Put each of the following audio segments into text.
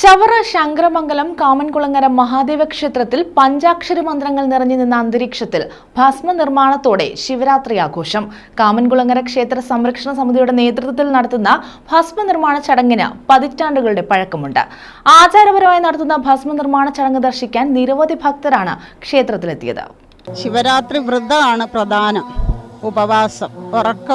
ചവറ ശങ്കരമംഗലം കാമൻകുളങ്ങര മഹാദേവ ക്ഷേത്രത്തിൽ പഞ്ചാക്ഷരി മന്ത്രങ്ങൾ നിറഞ്ഞു നിന്ന അന്തരീക്ഷത്തിൽ ഭസ്മ നിർമ്മാണത്തോടെ ശിവരാത്രി ആഘോഷം. കാമൻകുളങ്ങര ക്ഷേത്ര സംരക്ഷണ സമിതിയുടെ നേതൃത്വത്തിൽ നടത്തുന്ന ഭസ്മ നിർമ്മാണ ചടങ്ങിന് പതിറ്റാണ്ടുകളുടെ പഴക്കമുണ്ട്. ആചാരപരമായി നടത്തുന്ന ഭസ്മ നിർമ്മാണ ചടങ്ങ് ദർശിക്കാൻ നിരവധി ഭക്തരാണ് ക്ഷേത്രത്തിലെത്തിയത്. ശിവരാത്രി വ്രതമാണ് പ്രധാനം. ഉപവാസം ഉറക്ക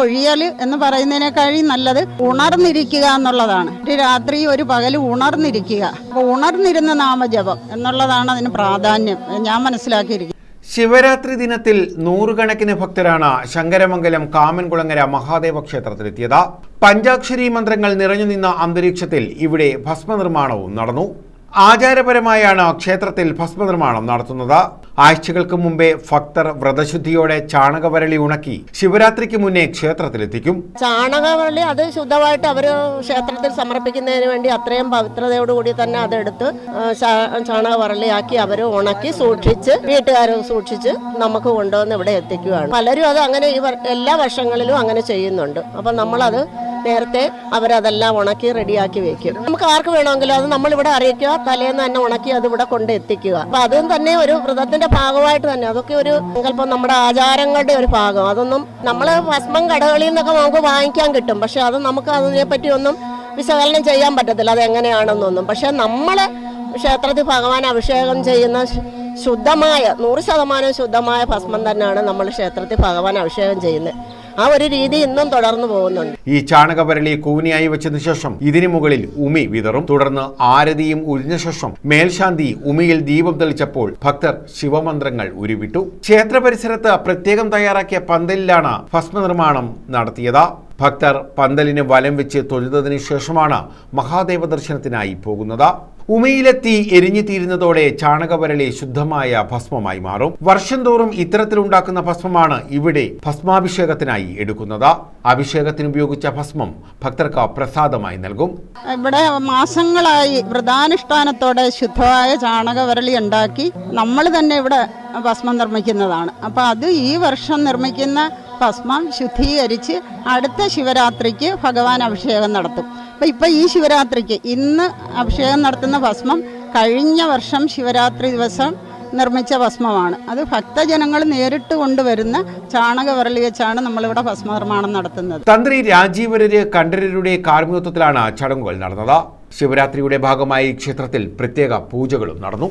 ഒഴിയൽ എന്ന് പറയുന്നതിനേക്കാളും നല്ലത് ഉണർന്നിരിക്കുക എന്നുള്ളതാണ്. ഒരു രാത്രി ഒരു പകൽ ഉണർന്നിരിക്കുക. അപ്പൊ ഉണർന്നിരുന്ന നാമജപം എന്നുള്ളതാണ് അതിന് പ്രാധാന്യം. ഞാൻ മനസ്സിലാക്കിയിരിക്കുന്നത്. ശിവരാത്രി ദിനത്തിൽ നൂറുകണക്കിന് ഭക്തരാണ് ശങ്കരമംഗലം കാമൻകുളങ്ങര മഹാദേവ ക്ഷേത്രത്തിലെത്തിയത്. പഞ്ചാക്ഷരി മന്ത്രങ്ങൾ നിറഞ്ഞു നിന്ന അന്തരീക്ഷത്തിൽ ഇവിടെ ഭസ്മനിർമ്മാണവും നടന്നു. ആചാരപരമായാണ് ക്ഷേത്രത്തിൽ ഭസ്മനിർമ്മാണം നടത്തുന്നത്. ആഴ്ചകൾക്ക് മുമ്പേ ഭക്തർ വ്രതശുദ്ധിയോടെ ചാണകവരളി ഉണക്കി ശിവരാത്രിക്ക് മുന്നേ ക്ഷേത്രത്തിലെത്തിക്കും. ചാണകവരളി അത് ശുദ്ധമായിട്ട് അവർ ക്ഷേത്രത്തിൽ സമർപ്പിക്കുന്നതിന് വേണ്ടി അത്രയും പവിത്രതയോടുകൂടി തന്നെ അതെടുത്ത് ചാണകവരളിയാക്കി അവർ ഉണക്കി സൂക്ഷിച്ച് വീട്ടുകാർ സൂക്ഷിച്ച് നമുക്ക് കൊണ്ടുവന്ന് ഇവിടെ എത്തിക്കുകയാണ് പലരും അത് അങ്ങനെ എല്ലാ വർഷങ്ങളിലും അങ്ങനെ ചെയ്യുന്നുണ്ട്. അപ്പം നമ്മളത് നേരത്തെ അവരതെല്ലാം ഉണക്കി റെഡിയാക്കി വെക്കും. നമുക്ക് ആർക്ക് വേണമെങ്കിലും അത് നമ്മളിവിടെ അറിയിക്കുക തലേന്ന് തന്നെ ഉണക്കി അത് ഇവിടെ കൊണ്ട് എത്തിക്കുക. അപ്പൊ അതും തന്നെ ഒരു വ്രതത്തിന്റെ ഭാഗമായിട്ട് തന്നെ. അതൊക്കെ ഒരു സങ്കല്പം നമ്മുടെ ആചാരങ്ങളുടെ ഒരു ഭാഗം. അതൊന്നും നമ്മൾ ഭസ്മം കടകളിൽ നിന്നൊക്കെ നമുക്ക് വാങ്ങിക്കാൻ കിട്ടും. പക്ഷെ അത് നമുക്ക് അതിനെപ്പറ്റി ഒന്നും വിശകലനം ചെയ്യാൻ പറ്റത്തില്ല. അത് എങ്ങനെയാണെന്നൊന്നും. പക്ഷെ നമ്മൾ ക്ഷേത്രത്തിൽ ഭഗവാൻ അഭിഷേകം ചെയ്യുന്ന ശുദ്ധമായ നൂറ് ശതമാനം ശുദ്ധമായ ഭസ്മം തന്നെയാണ് നമ്മൾ ക്ഷേത്രത്തിൽ ഭഗവാൻ അഭിഷേകം ചെയ്യുന്നത്. ആ ഒരു രീതി ഇന്നും തുടർന്നു പോകുന്നുണ്ട്. ഈ ചാണകപരളി കൂനിയായി വെച്ചതിനു ശേഷം ഇതിനു മുകളിൽ ഉമി വിതറും. തുടർന്ന് ആരതിയും ഉരിഞ്ഞ ശേഷം മേൽശാന്തി ഉമിയിൽ ദീപം തെളിച്ചപ്പോൾ ഭക്തർ ശിവമന്ത്രങ്ങൾ ഉരുവിട്ടു. ക്ഷേത്ര പരിസരത്ത് പ്രത്യേകം തയ്യാറാക്കിയ പന്തലിലാണ് ഭസ്മ നിർമ്മാണം നടത്തിയത്. ഭക്തർ പന്തലിന് വലം വെച്ച് തൊഴുതതിനു ശേഷമാണ് മഹാദേവ ദർശനത്തിനായി പോകുന്നത്. ഉമയിലെത്തി എരിഞ്ഞു തീരുന്നതോടെ ചാണകവരളി ശുദ്ധമായ ഭസ്മമായി മാറും. വർഷം തോറും ഇത്തരത്തിലുണ്ടാക്കുന്ന ഭസ്മമാണ് ഇവിടെ ഭസ്മാഭിഷേകത്തിനായി എടുക്കുന്നത്. അഭിഷേകത്തിന് ഉപയോഗിച്ച ഭസ്മം ഭക്തർക്ക് പ്രസാദമായി നൽകും. ഇവിടെ മാസങ്ങളായി വ്രതാനുഷ്ഠാനത്തോടെ ശുദ്ധമായ ചാണകവരളി ഉണ്ടാക്കി നമ്മൾ തന്നെ ഇവിടെ ഭസ്മം നിർമ്മിക്കുന്നതാണ്. അപ്പോൾ അത് ഈ വർഷം നിർമ്മിക്കുന്ന ഭസ്മം ശുദ്ധീകരിച്ച് അടുത്ത ശിവരാത്രിക്ക് ഭഗവാൻ അഭിഷേകം നടത്തും. അപ്പോൾ ഇപ്പം ഈ ശിവരാത്രിക്ക് ഇന്ന് അഭിഷേകം നടത്തുന്ന ഭസ്മം കഴിഞ്ഞ വർഷം ശിവരാത്രി ദിവസം നിർമ്മിച്ച ഭസ്മമാണ്. അത് ഭക്തജനങ്ങൾ നേരിട്ട് കൊണ്ടുവരുന്ന ചാണക വിരളി വെച്ചാണ് നമ്മളിവിടെ ഭസ്മ നിർമ്മാണം നടത്തുന്നത്. തന്ത്രി രാജീവരര് കണ്ഠരരുടെ കാർമ്മികത്വത്തിലാണ് ചടങ്ങുകൾ നടന്നത്. ശിവരാത്രിയുടെ ഭാഗമായി ക്ഷേത്രത്തിൽ പ്രത്യേക പൂജകളും നടന്നു.